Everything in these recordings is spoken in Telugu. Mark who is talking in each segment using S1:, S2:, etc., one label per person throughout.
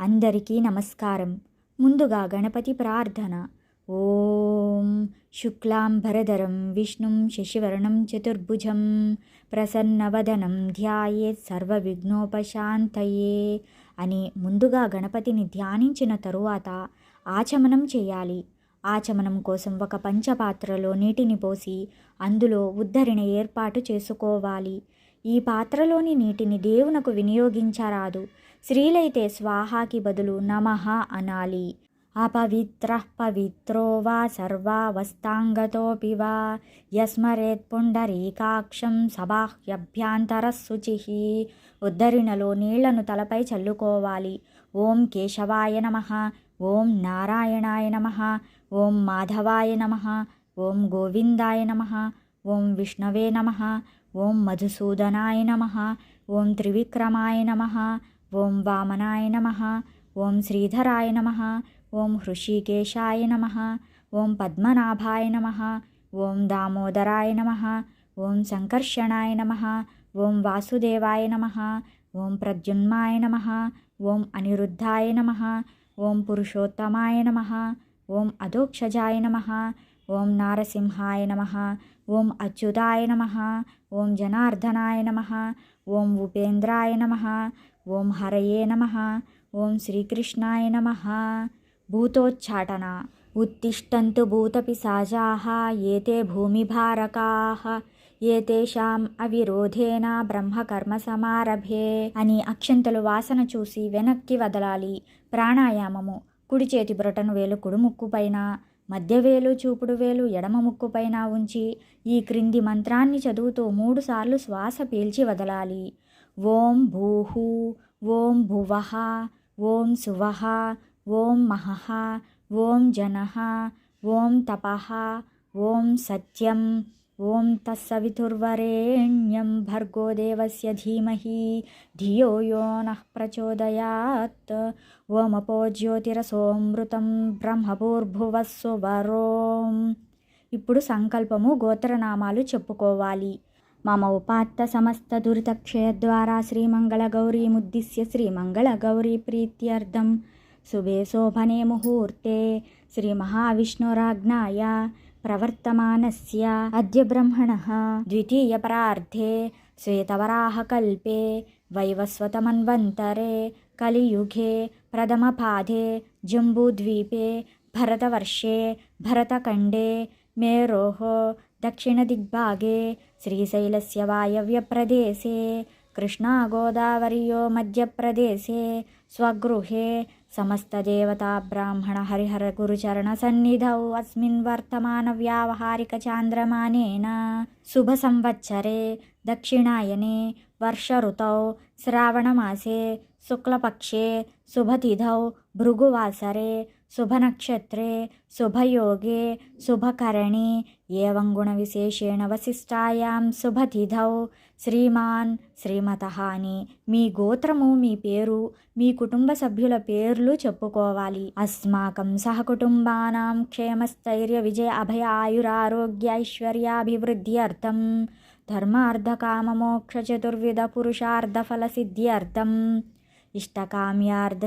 S1: అందరికీ నమస్కారం. ముందుగా గణపతి ప్రార్థన. ఓం శుక్లాంబరధరం విష్ణుం శశివర్ణం చతుర్భుజం ప్రసన్నవదనం ధ్యాయేత్ సర్వవిఘ్నోపశాంతయే అని ముందుగా గణపతిని ధ్యానించిన తరువాత ఆచమనం చేయాలి. ఆచమనం కోసం ఒక పంచపాత్రలో నీటిని పోసి అందులో ఉద్ధరణ ఏర్పాటు చేసుకోవాలి. ఈ పాత్రలోని నీటిని దేవునకు వినియోగించరాదు. స్త్రీలైతే స్వాహాకి బదులు నమః అనాలి. అపవిత్ర పవిత్రో వా సర్వావస్థాంగతోపి వా. యస్మరేత్ పుండరీకాక్షం సబాహ్యభ్యాంతరశుచి ఉద్ధరిణలో నీళ్ళను తలపై చల్లుకోవాలి. ఓం కేశవాయ నమ. ఓం నారాయణాయ నమ. ఓం మాధవాయ నమ. ఓం గోవిందాయ నమ. ఓం విష్ణవే నమ. ఓం మధుసూదనాయ నమ. ఓం త్రివిక్రమాయ నమ. ఓం వామనాయ నమ ఓం శ్రీధరాయ నమ ఓం హృషికేశాయ నమ ఓం పద్మనాభాయ నమ ఓం దామోదరాయ నమ ఓం సంకర్షణాయ నమ ఓం వాసుదేవాయ నమ ఓం ప్రద్యున్మాయ నమ ఓం అనిరుద్ధాయ నమ ఓం పురుషోత్తమాయ నమ ఓం అధోక్షజాయ నమ ఓం నారసింహాయ నమ ఓం అచ్యుతాయ నమ ఓం జనార్దనాయ నమ ఓం ఉపేంద్రాయ నమ ఓం హరయే నమ. ఓం శ్రీకృష్ణాయ నమ. భూతోచ్చాటన ఉత్తిష్టంతు భూతపిశాచాः. ఏతే భూమిభారకాः. ఏతేషాం అవిరోధేన బ్రహ్మకర్మ సమారభే అని అక్షంతలు వాసన చూసి వెనక్కి వదలాలి. ప్రాణాయామము. కుడి చేతి బ్రొటను వేలు కుడి ముక్కుపైన మధ్యవేలు చూపుడు వేలు ఎడమ ముక్కుపైన ఉంచి ఈ క్రింది మంత్రాన్ని చదువుతూ మూడుసార్లు శ్వాస పీల్చి వదలాలి. ఓం భూహు ఓం భువ ఓం సువః ఓం మహః ఓం జన ఓం తప ఓం సత్యం ఓం తస్సవితుర్వరేణ్యం భర్గోదేవస్య ధీమహి ధియో యో నః ప్రచోదయాత్. ఓమపో జ్యోతిరసోమృతం బ్రహ్మభూర్భువస్సు వరోం. ఇప్పుడు సంకల్పము గోత్రనామాలు చెప్పుకోవాలి. ममोपात्तसमस्तदुरितक्षयद्वारा श्रीमङ्गलगौरीमुद्दिश्य श्रीमङ्गलगौरीप्रीत्यर्थं शुभे शोभने मुहूर्ते श्रीमहाविष्णुराज्ञाय प्रवर्तमानस्य अद्य ब्रह्मणः द्वितीयपरार्धे श्वेतवराहकल्पे वैवस्वतमन्वन्तरे कलियुगे प्रथमपादे जम्बूद्वीपे भरतवर्षे भरतखण्डे मेरोः दक्षिणदिग्भागे श्रीशैलस्य वायव्यप्रदेशे, कृष्णागोदावर्यो मध्यप्रदेशे, स्वगृहे समस्तदेवताब्राह्मणहरिहरगुरुचरणसन्निधौ अस्मिन् वर्तमानव्यावहारिकचान्द्रमानेन शुभसंवत्सरे दक्षिणायने वर्षऋतौ, श्रावणमासे शुक्लपक्षे शुभतिथौ, भृगुवासरे శుభనక్షత్రే శుభయోగే శుభకరణే ఏవం గుణవిశేషేణ వశిష్టాయాం శుభతిథౌ. శ్రీమాన్ శ్రీమత అని మీ గోత్రము మీ పేరు మీ కుటుంబ సభ్యుల పేర్లు చెప్పుకోవాలి. అస్మాకం సహకుటుంబానం క్షేమస్థైర్య విజయ అభయ ఆయురారోగ్యైశ్వర్యాభివృద్ధి అర్థం. ధర్మార్థకామమోక్ష చతుర్విధ పురుషార్థఫల సిద్ధ్యర్థం ఇష్టకామ్యార్థ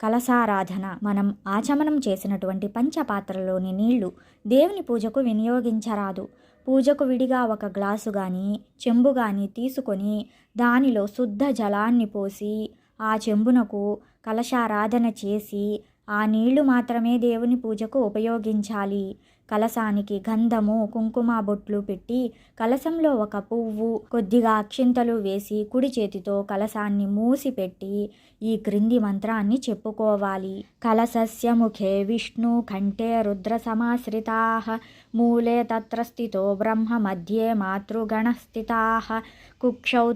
S1: కలసారాధన మనం ఆచమనం చేసినటువంటి పంచపాత్రలోని నీళ్ళు దేవుని పూజకు వినియోగించరాదు. పూజకు విడిగా ఒక గ్లాసు కానీ చెంబు కానీ తీసుకొని దానిలో శుద్ధ జలాన్ని పోసి ఆ చెంబునకు కలశారాధన చేసి ఆ నీళ్ళు మాత్రమే దేవుని పూజకు ఉపయోగించాలి. కలశానికి గంధము కుంకుమ బొట్లు పెట్టి కలశంలో ఒక పువ్వు కొద్దిగా అక్షింతలు వేసి కుడి చేతితో కలశాన్ని మూసిపెట్టి ఈ క్రింది మంత్రాన్ని చెప్పుకోవాలి. కలశస్య ముఖే విష్ణు కంఠే రుద్ర సమాశ్రితా మూలే తత్ర స్థితో బ్రహ్మ మధ్యే మాతృగణ స్థితా కుక్షౌ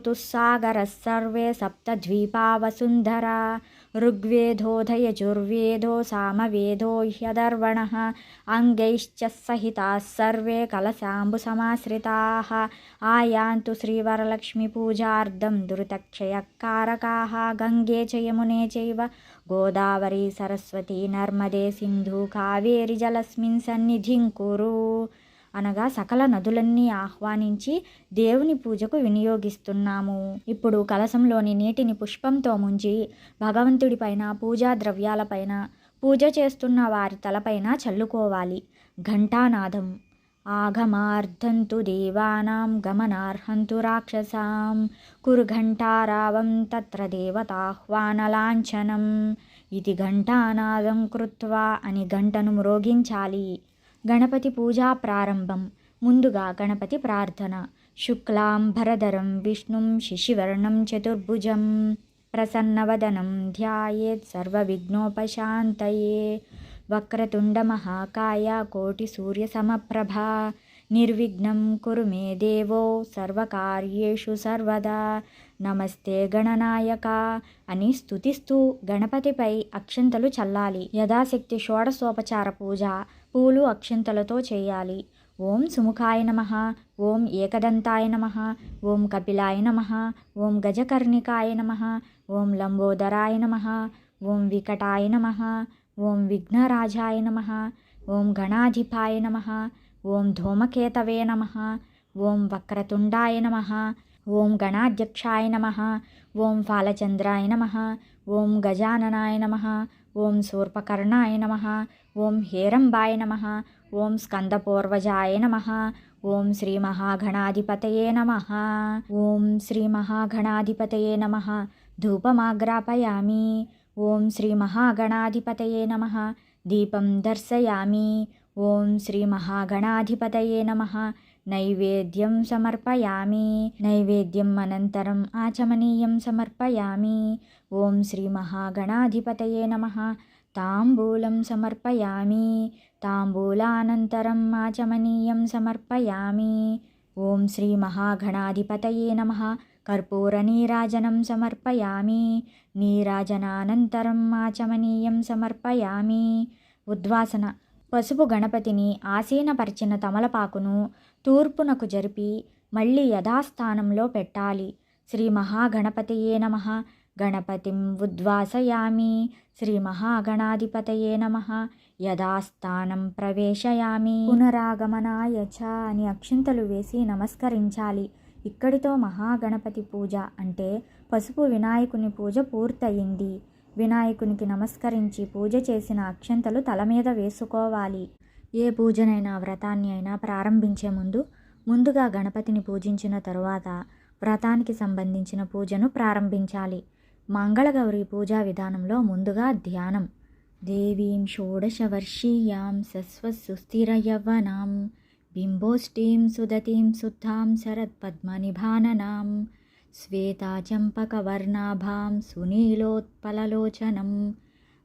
S1: సర్వే సప్తద్వీపా వసుంధర ऋग्वेदोधयजुर्वेदो सामवेदो ह्यदर्वणः अङ्गैश्च सहिताः सर्वे कलशाम्बुसमाश्रिताः आयान्तु श्रीवरलक्ष्मीपूजार्धं दुरितक्षयकारकाः गङ्गे च यमुने चैव गोदावरी सरस्वती नर्मदे सिन्धु कावेरी जलस्मिन् सन्निधिं कुरु అనగా సకల నదులన్నీ ఆహ్వానించి దేవుని పూజకు వినియోగిస్తున్నాము. ఇప్పుడు కలశంలోని నీటిని పుష్పంతో ముంచి భగవంతుడిపైన పూజా ద్రవ్యాలపైన పూజ చేస్తున్న వారి తలపైన చల్లుకోవాలి. ఘంటానాదం. ఆగమార్ధంతు దేవానాం గమనార్హంతు రాక్షసాం. కురుఘంటారావం తత్ర దేవతాహ్వానలాంఛనం. ఇది ఘంటానాదం కృత్వా అని గంటను మ్రోగించాలి. గణపతి పూజా ప్రారంభం. ముందుగా గణపతి ప్రార్థన. శుక్లాం భరధరం విష్ణుం శిశివర్ణం చతుర్భుజం. ప్రసన్నవదనం ధ్యాయేత్ సర్వవిఘ్నోపశాంతయే. వక్రతుండ మహాకాయ కోటి సూర్య సమప్రభ. నిర్విఘ్నం కురు మే దేవో సర్వకార్యేషు సర్వదా నమస్తే గణనాయక అని స్థుతిస్తూ గణపతిపై అక్షంతలు చల్లాలి। యథాశక్తి షోడశోపచార పూజ। పూలు అక్షంతలతో చేయాలి। ఓం సుముఖాయ నమ। ఓం ఏకదంతాయ నమ। ఓం కపిలాయ నమ। ఓం గజకర్ణికాయ నమ। ఓం లంబోదరాయ నమ। ఓం వికటాయ నమ। ఓం విఘ్నరాజాయ నమ। ఓం గణాధిపాయ నమ। ఓం ధూమకేతవే నమ ఓం వక్రతుండాయ నమ ఓం గణాధ్యక్షాయ నమ ఓం ఫాలచంద్రాయ నమ ఓం గజాననాయ నమ ఓం శూర్పకర్ణాయ నమ ఓం హేరంబాయ నమ ఓం స్కందపూర్వజాయ నమ ఓం శ్రీ మహాగణాధిపతయే నమ ఓం శ్రీ మహాగణాధిపతయే నమ ధూపమాగ్రాపయామి ఓం శ్రీ మహాగణాధిపతయే నమ దీపం దర్శయామి ఓం శ్రీ మహాగణాధిపతయే నమ. నైవేద్యం సమర్పయామి. నైవేద్యం అనంతరం ఆచమనీయం సమర్పయామి. ఓం శ్రీ మహాగణాధిపతయే నమ. తాంబూలం సమర్పయామి. తాంబూలానంతరం ఆచమనీయం సమర్పయామి. ఓం శ్రీ మహాగణాధిపతయే నమ. కర్పూరనీరాజనం సమర్పయామి. నీరాజనానంతరం ఆచమనీయం సమర్పయామి. ఉద్వాసన. పసుపు గణపతిని ఆసీనపరిచిన తమలపాకును తూర్పునకు జరిపి మళ్ళీ యథాస్థానంలో పెట్టాలి. శ్రీ మహాగణపతయే నమ. గణపతిం ఉద్వాసయామి. శ్రీ మహాగణాధిపతయే నమ. యథాస్థానం ప్రవేశయామి. పునరాగమనాయ చ అని అక్షింతలు వేసి నమస్కరించాలి. ఇక్కడితో మహాగణపతి పూజ అంటే పసుపు వినాయకుని పూజ పూర్తయింది. వినాయకునికి నమస్కరించి పూజ చేసిన అక్షంతలు తల మీద వేసుకోవాలి. ఏ పూజనైనా వ్రతాన్ని అయినా ప్రారంభించే ముందు ముందుగా గణపతిని పూజించిన తరువాత వ్రతానికి సంబంధించిన పూజను ప్రారంభించాలి. మంగళగౌరి పూజా విధానంలో ముందుగా ధ్యానం. దేవీం షోడశవర్షీయాం సస్వసుస్థిరయవ్వనాం. బింబోష్టీం సుదతీం శుద్ధాం శరత్పద్మనిభాననాం. శ్వేతాచంపకవర్ణాభాం సునీలోత్పలలోచనం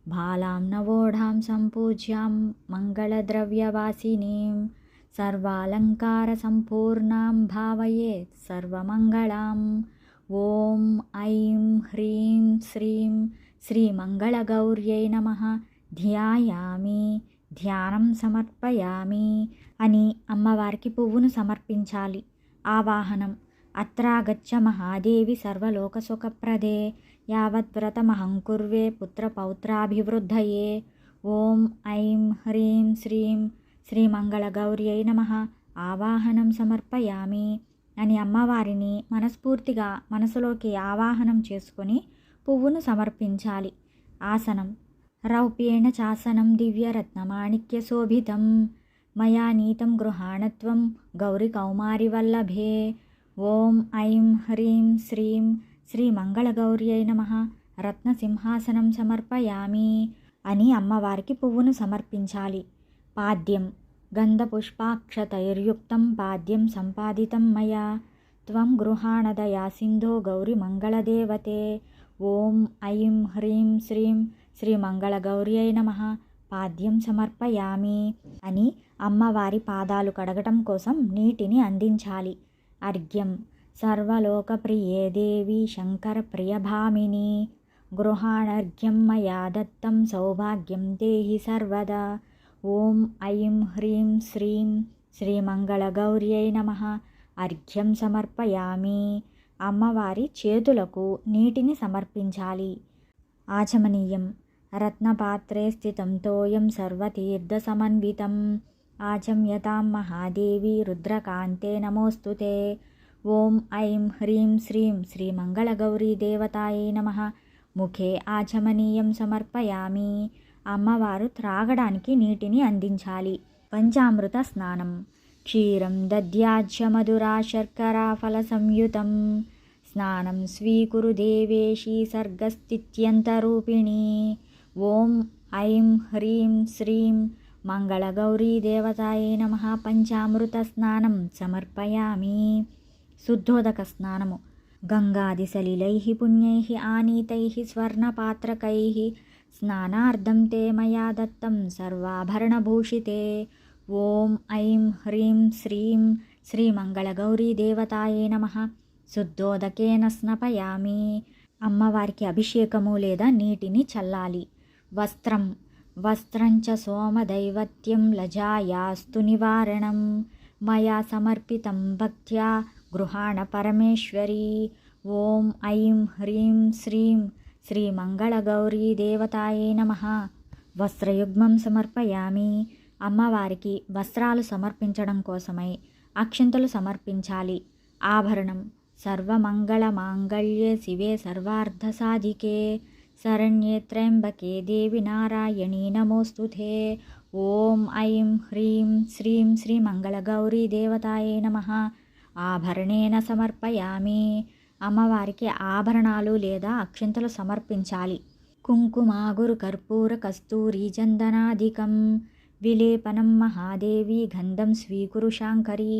S1: బాలాం నవోఢాం సంపూజ్యాం మంగళద్రవ్యవాసినీం సర్వాలంకారసంపూర్ణాం భావయేత్ సర్వమంగళాం. ఓం ఐం హ్రీం శ్రీం శ్రీమంగళగౌర్యై నమ. ధ్యాయామి ధ్యానం సమర్పయామి అని అమ్మవారికి పువ్వును సమర్పించాలి. ఆవాహనం. అత్రాగచ్చ మహాదేవి సర్వలోకసుఖప్రదే యావద్వ్రతమహం కుర్వే పుత్రపౌత్రాభివృద్ధయే. ఓం ఐం హ్రీం శ్రీం శ్రీమంగళగౌర్యై నమ. ఆవాహనం సమర్పయామి అని అమ్మవారిని మనస్ఫూర్తిగా మనసులోకి ఆవాహనం చేసుకొని పువ్వును సమర్పించాలి. ఆసనం. రౌప్యేణ చాసనం దివ్యరత్నమాణిక్య శోభితం మయా నీతం గృహాణత్వం గౌరి కౌమారివల్లభే ఓం ఐం హ్రీం శ్రీం శ్రీ మంగళగౌర్యై నమ. రత్నసింహాసనం సమర్పయామి అని అమ్మవారికి పువ్వును సమర్పించాలి. పాద్యం. గంధపుష్పాక్షతైర్యుక్తం పాద్యం సంపాదితం మయా. త్వం గృహాణదయా సింధో గౌరి మంగళదేవతే. ఓం ఐం హ్రీం శ్రీం శ్రీ మంగళగౌర్యై నమ. పాద్యం సమర్పయామి అని అమ్మవారి పాదాలు కడగటం కోసం నీటిని అందించాలి. అర్ఘ్యం. సర్వలోకప్రియే దేవి శంకర ప్రియభామిని గృహాణర్ఘ్యం మయా దత్తం సౌభాగ్యం దేహి సర్వదా. ఓం ఐం హ్రీం శ్రీం శ్రీమంగళగౌర్యై నమ. అర్ఘ్యం సమర్పయామి. అమ్మవారి చేతులకు నీటిని సమర్పించాలి. ఆచమనీయం. రత్నపాత్రే స్థితం తోయం సర్వతీర్థ సమన్వితం. సర్వతీర్థసమన్వితం ఆచమ్యతాం మహాదేవి రుద్రకాంతే నమోస్తుతే ఓం ఐం హ్రీం శ్రీం శ్రీమంగళగౌరీదేవతాయే నమ. ముఖే ఆచమనీయం సమర్పయామి. అమ్మవారు త్రాగడానికి నీటిని అందించాలి. పంచామృత స్నానం. క్షీరం దద్యాజ్య మధురా శర్కరా ఫల సంయుతం. స్నానం స్వీకురు దేవేశీ సర్గస్థిత్యంతరూపిణి. ఓం ఐం హ్రీం శ్రీం మంగళగౌరీదేవతాయే నమ. పంచామృత స్నానం సమర్పయామి. శుద్ధోదక స్నానము. గంగాది సలిలై పుణ్యై ఆనీతై స్వర్ణపాత్రకై. స్నానార్థం తే మయా దత్తం సర్వాభరణభూషితే. ఓం ఐం హ్రీం శ్రీం శ్రీమంగళగౌరీదేవతాయే నమ. శుద్ధోదకేన స్నపయామి. అమ్మవారికి అభిషేకము లేదా నీటిని చల్లాలి. వస్త్రం వస్త్రంచ సోమదైవత్యం లజాయాస్తు నివారణం. మయా సమర్పితం భక్త్యా గృహాణ పరమేశ్వరీ. ఓం ఐం హ్రీం శ్రీం శ్రీమంగళగౌరీదేవతాయే నమ. వస్త్రయుగ్మం సమర్పయామి. అమ్మవారికి వస్త్రాలు సమర్పించడం కోసమై అక్షింతలు సమర్పించాలి. ఆభరణం సర్వమంగళ మాంగళ్యే శివే సర్వార్థ సాధికే. శరణ్యే త్ర్యంబకే దేవి నారాయణీ నమోస్తుతే ఓం ఐం హ్రీం శ్రీం శ్రీ మంగళగౌరీ దేవతాయే నమ ఆభరణేన సమర్పయామి అమ్మవారికి ఆభరణాలు లేదా అక్షింతలు సమర్పించాలి. కుంకుమాగురు కర్పూర కస్తూరి చందనాధికం విలేపనం మహాదేవి గంధం స్వీకురు శాంకరీ।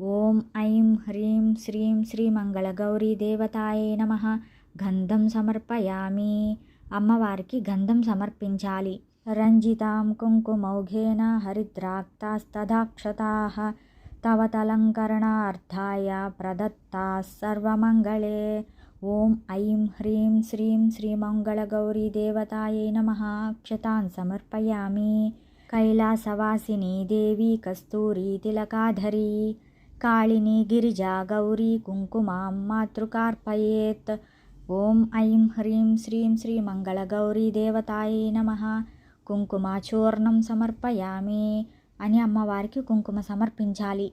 S1: ఓం ఐం హ్రీం శ్రీం శ్రీ మంగళగౌరీ దేవతాయే నమ। గంధం సమర్పయామి. అమ్మవారికి గంధం సమర్పించాలి. రంజితాం కుంకుమౌఘేన హరిద్రాక్తాస్తదాక్షతా తవ తలంకరణార్థాయ ప్రదత్తా సర్వమంగళే. ఓం ఐం హ్రీం శ్రీం శ్రీమంగళగౌరీ దేవతాయై నమ. అక్షతాన్ సమర్పయామి. కైలాసవాసిని దేవి కస్తూరి తిలకాధరి. కాళిని గిరిజా గౌరీ కుంకుమాం మాతృకార్పయేత్. ఓం ఐం హ్రీం శ్రీం శ్రీ శ్రీమంగళగౌరీదేవతాయే నమ. కుంకుమాచూర్ణం సమర్పయామి అని అమ్మవారికి కుంకుమ సమర్పించాలి.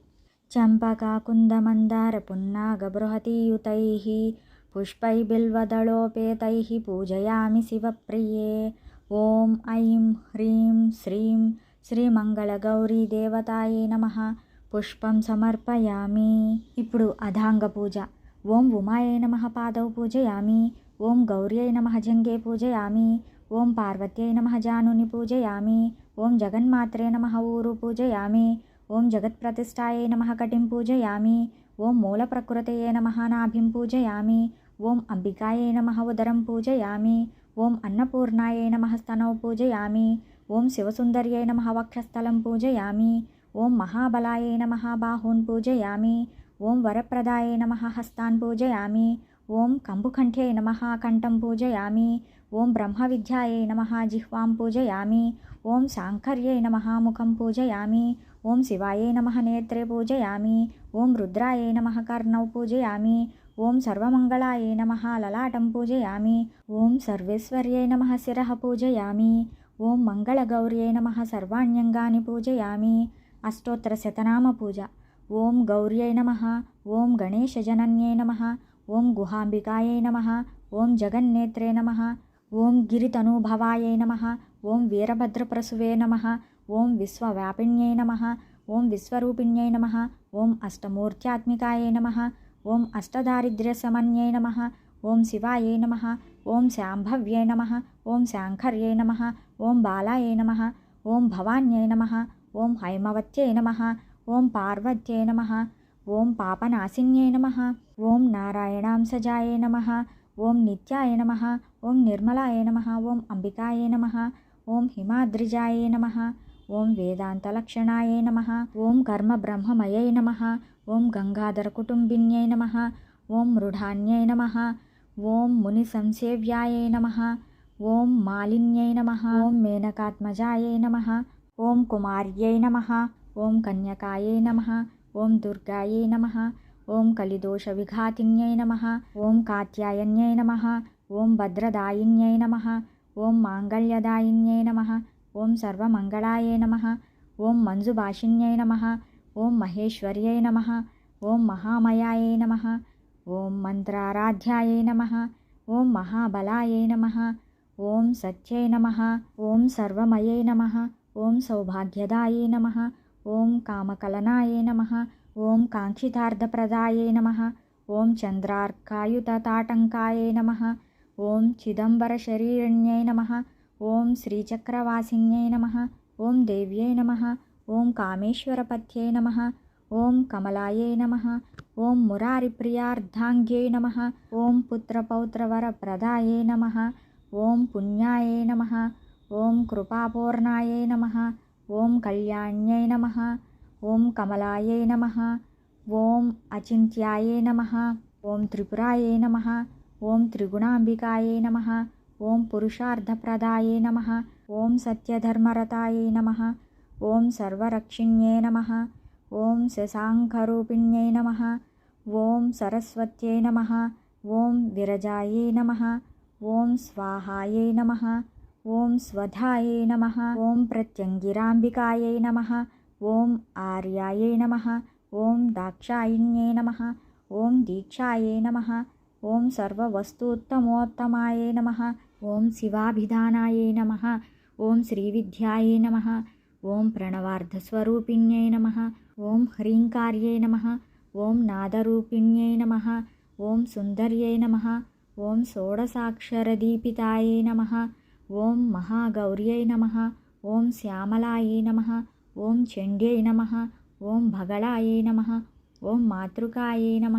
S1: చంపకాకుందమందార పున్నాగ బృహతీయుతై పుష్పై బిల్వదళోపేతై పూజయామి శివప్రియే. ఓం ఐం హ్రీం శ్రీం శ్రీ శ్రీమంగళగౌరీదేవతాయే నమ. పుష్పం సమర్పయామి. ఇప్పుడు అధాంగ పూజ. ఓం ఉమాయై నమ పాదౌ పూజయామి ఓం గౌర్యై నమ జంగే పూజయామి ఓం పార్వత్యై నమ జానుని పూజయామి ఓం జగన్మాత్రే నమ ఊరు పూజయామి ఓం జగత్ప్రతిష్టాయై నమ కటిం పూజయామి ఓం మూలప్రకృతయే నమ నాభిం పూజయామి ఓం అంబికాయై నమ ఉదరం పూజయామి ఓం అన్నపూర్ణాయై నమ స్తనౌ పూజయామి ఓం శివసుందర్యై నమ వక్షస్థలం పూజయామి ఓం మహాబలాయై నమ బాహూన్ పూజయామి ఓం వరప్రదాయ నమ హస్తాన్ పూజయామి ఓం కంబుకంఠ్యై నమ కంఠం పూజయామి ఓం బ్రహ్మ బ్రహ్మవిద్యాయై నమ జిహ్వాం పూజయామి ఓం శాంకర్యై నమ ముఖం పూజయామి ఓం శివాయై నమ నేత్రే పూజయామి ఓం రుద్రాయై నమ కర్ణౌ పూజయామి ఓం సర్వమంగళాయై నమ లలాటం పూజయామి ఓం సర్వేశ్వర్యై నమ శిర పూజయామి ఓం మంగళగౌర్యై నమ సర్వాణ్యంగాని పూజయామి అష్టోత్తర శతనామ పూజ. ఓం గౌర్యై నమ ఓం గణేశజనన్యై నమ ఓం గుహాంబికాయై నమ ఓం జగన్నేత్రే నమ ఓం గిరితనూభవాయై నమ ఓం వీరభద్రప్రసువే నమ ఓం విశ్వవ్యాపిన్యై నమ ఓం విశ్వరూపిణ్యై నమ ఓం అష్టమూర్త్యాత్మికాయై నమ ఓం అష్టదారిద్ర్యసమన్యై నమ ఓం శివాయై నమ ఓం శాంభవ్యై నమ ఓం శాంకర్యై నమ ఓం బాలాయై నమ ఓం భవాన్యై నమ ఓం హైమవత్యై నమ ఓం పార్వత్యై నమ ఓం పాపనాశిన్యై నమ ఓం నారాయణాంసజాయై నమ ఓం నిత్యాయ నమ ఓం నిర్మలాయ నమ ఓం అంబికాయ నమ ఓం హిమాద్రిజాయ నమ ఓం వేదాంతలక్షణాయ నమ ఓం కర్మబ్రహ్మమయై నమ ఓం గంగాధర కుటుంబిన్యై నమ ఓం మృఢాన్యై నమ ఓం ముని సంసేవ్యాయ నమ ఓం మాలిన్యై నమ ఓం మేనకాత్మజాయ నమ ఓం కుమార్యై నమ ఓం కన్యకాయే నమ ఓం దుర్గాయే నమ ఓం కలిదోష విఘాతిన్యై నమ ఓం కాత్యాయన్యై నమ ఓం భద్రదాయిన్యై నమ ఓం మాంగళ్యదాయిన్యై నమ ఓం సర్వమంగళాయే నమ ఓం మంజుభాషిన్యై నమ ఓం మహేశ్వర్యై నమ ఓం మహామయాయే నమ ఓం మంత్రారాధ్యాయై నమ ఓం మహాబలాయే నమ ఓం సత్యై నమ ఓం సర్వమయై నమ ఓం సౌభాగ్యదాయే నమ ఓం కామకలనాయే నమ ఓం కాంక్షితార్థప్రదాయే నమ ఓం చంద్రార్కాయుతతాటంకాయై నమ ఓం చిదంబరశరీరణ్యై నమ ఓం శ్రీచక్రవాసిన్యై నమ ఓం దేవ్యై నమ ఓం కామేశ్వరపత్యై నమ ఓం కమలాయే నమ ఓం మురారిప్రియార్ధాంగ్యై నమ ఓం పుత్రపౌత్రవరప్రదాయే నమ ఓం పుణ్యాయై నమ ఓం కృపాపూర్ణాయై నమ ఓం కళ్యాణ్యై నమ ఓం కమలాయై నమ ఓం అచింత్యాయై నమ ఓం త్రిపురాయై నమ ఓం త్రిగుణాంబికాయై నమ ఓం పురుషార్థప్రదాయే నమ ఓం సత్యధర్మరతాయై నమ ఓం సర్వరక్షిణ్యే నమ ఓం శశాంకరూపిణ్యై నమ ఓం సరస్వత్యై నమ ఓం విరజాయే నమ ఓం స్వాహాయై నమ ఓం స్వధాయై నమ ఓం ప్రత్యంగిరాంబికాయై నమ ఓం ఆర్యాయై నమ ఓం దాక్షాయిణ్యై నమ ఓం దీక్షాయై నమ ఓం సర్వవస్తూత్తమోత్తమాయై నమ ఓం శివాభిధానాయై నమ ఓం శ్రీవిద్యాయై నమ ఓం ప్రణవార్ధస్వరూపిణ్యై నమ ఓం హ్రీంకార్యై నమ ఓం నాదరూపిణ్యై నమ ఓం సుందర్యై నమ ఓం షోడసాక్షరదీపితాయై నమ ఓం మహాగౌర్యై నమ ఓం శ్యామలాయై నమ ఓం చండ్యై నమ ఓం భగళాయై నమ ఓం మాతృకాయై నమ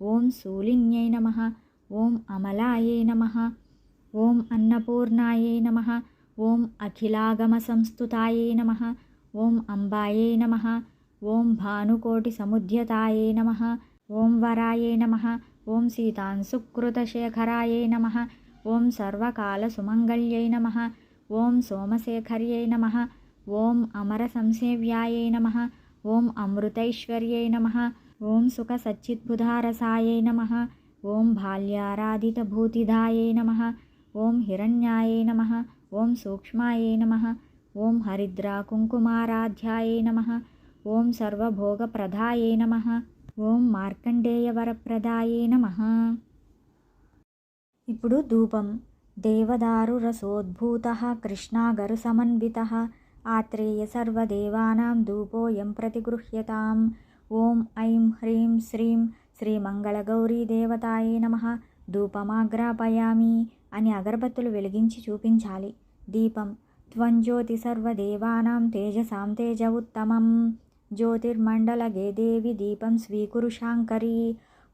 S1: ఓం శూలిన్యై నమ ఓం అమలాయై నమ ఓం అన్నపూర్ణాయై నమ ఓం అఖిలాగమ సంస్థుతాయై నమ ఓం అంబాయై నమ ఓం భానుకోటి సముద్యతాయై నమ ఓం వరాయై నమ ఓం సీతాంశుకృతశేఖరాయై నమ ఓం సర్వకాల సుమంగళ్యై నమ ఓం సోమశేఖర్యై నమ ఓం అమర సంసేవ్యాయై నమ ఓం అమృతైశ్వర్యై నమ ఓం సుఖ సుఖసచ్చిద్బుధారసాయై నమ ఓం బాల్యారాధితభూతిదాయై నమ ఓం హిరణ్యాయై నమ ఓం సూక్ష్మాయై నమ ఓం హరిద్రాకుంకుమారాధ్యాయై నమ ఓం సర్వభోగప్రదాయై నమ ఓం మార్కండేయవరప్రదాయై నమ ఇప్పుడు ధూపం. దేవదారు రసోద్భూత కృష్ణాగరు సమన్విత ఆత్రేయ సర్వదేవానాం ధూపోయం ప్రతిగృహ్యతాం. ఓం ఐం హ్రీం శ్రీం శ్రీమంగళగౌరీ దేవతాయే నమ. ధూపమాగ్రాపయామి అని అగరబత్తులు వెలిగించి చూపించాలి. దీపం. త్వంజ్యోతి సర్వదేవానాం తేజసాం తేజ ఉత్తమం. జ్యోతిర్మండలగే దేవి దీపం స్వీకురు శాంకరీ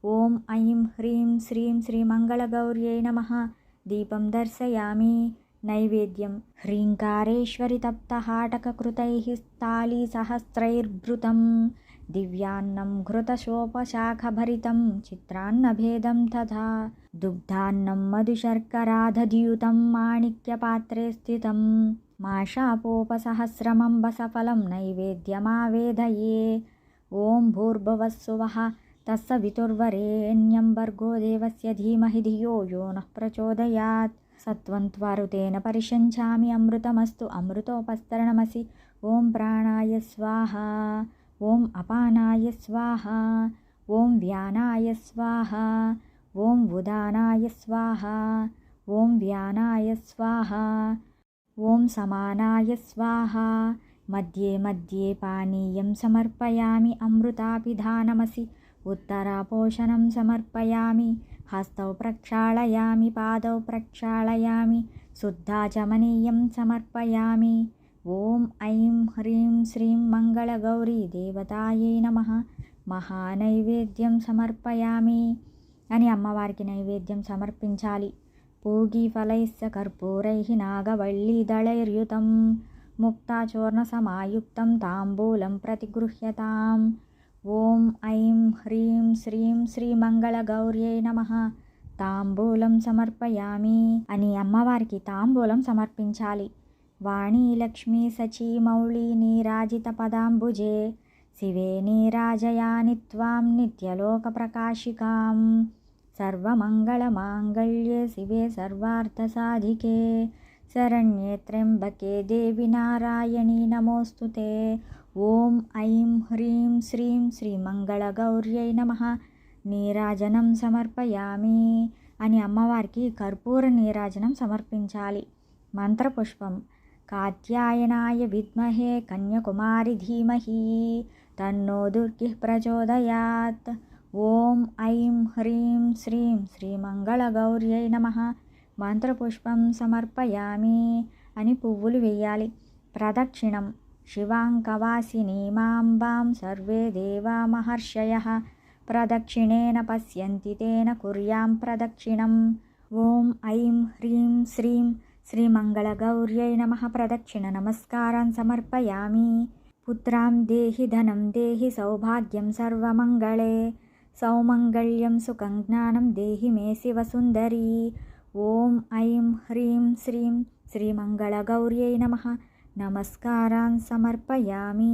S1: ఓం ఐం హ్రీం శ్రీం శ్రీమంగళగౌర్యై నమ. దీపం దర్శయామి. నైవేద్యం హ్రీంకారేశ్వరి తప్తహాటకృతై స్థాళీసహస్రైర్భృతం దివ్యాన్నం ఘృతశోపశాఖభరితం చిత్రాన్నభేదం తథా. దుగ్ధాన్నం మధుశర్కరాధద్యూతం మాణిక్యపాత్రే స్థితం. మాషాపోపసహస్రమంబసఫలం నైవేద్యమావేదయే. ఓం భూర్భవస్సువః తస్స వితుర్వరేణ్యం భర్గో దేవస్య ధీమహి ధియో యో నః ప్రచోదయాత్ సత్వం త్వరుతేన పరిషంచామి అమృతమస్తు అమృతోపస్తరణమసి ఓం ప్రాణాయ స్వాహ ఓం అపానాయ స్వాహ ఓం వ్యానాయ స్వాహ ఓం ఉదానాయ స్వాహ ఓం వ్యానాయ స్వాహ ఓం సమానాయ స్వాహ మధ్యే మధ్యే పానీయం సమర్పయామి అమృతాపిధానమసి ఉత్తరాపోషణం సమర్పయామి హస్తౌ ప్రక్షాళయామి పాదౌ ప్రక్షాళయామి శుద్ధాచమనీయం సమర్పయామి ఓం ఐం హ్రీం శ్రీం మంగళగౌరీ దేవతాయే నమ మహానైవేద్యం సమర్పయామి అని అమ్మవారికి నైవేద్యం సమర్పించాలి. పూగీఫలైస్స కర్పూరై నాగవల్లీదళైర్యుతం ముక్తాచూర్ణసమాయుక్తం తాంబూలం ప్రతిగృహ్యతాం। ఓం ఐం హ్రీం శ్రీం శ్రీ మంగళ నమ. తాంబూలం సమర్పయామి అని అమ్మవారికి తాంబూలం సమర్పించాలి. వాణి లక్ష్మీ సచీ మౌళి నీరాజిత పదాంబుజే. శివే నీరాజయాని త్వాం నిత్యలోక ప్రకాశికాం. సర్వమంగళమాంగళ్యే శివే సర్వార్థసాధికే. శరణ్యే త్ర్యంబకే దేవి నారాయణీ నమోస్తుతే. ఓం ఐం హ్రీం శ్రీం శ్రీమంగళగౌర్యై నమ. నీరాజనం సమర్పయామి అని అమ్మవారికి కర్పూర నీరాజనం సమర్పించాలి. మంత్రపుష్పం. కాత్యాయనాయ విద్మహే కన్యకుమారి ధీమహి. తన్నో దుర్గి ప్రచోదయాత్. ఓం ఐం హ్రీం శ్రీం శ్రీమంగళగౌర్యై నమ. మంత్రపుష్పం సమర్పయామి అని పువ్వులు వేయాలి. ప్రదక్షిణం. శివాంకవాసినీమాంబాం సర్వే దేవా మహర్షయ ప్రదక్షిణేన పశ్యంతి తేన కుర్యాం ప్రదక్షిణం ఓం ఐం హ్రీం శ్రీం శ్రీమంగళగౌర్యై నమ ప్రదక్షిణ నమస్కారం సమర్పయామి పుత్రాం దేహి ధనం దేహి సౌభాగ్యం సర్వమంగళే సౌమంగళ్యం సుఖం జ్ఞానం దేహి మే శివసుందరీ ఓం ఐం హ్రీం శ్రీం శ్రీమంగళగౌర్యై నమ నమస్కారాన్ సమర్పయామి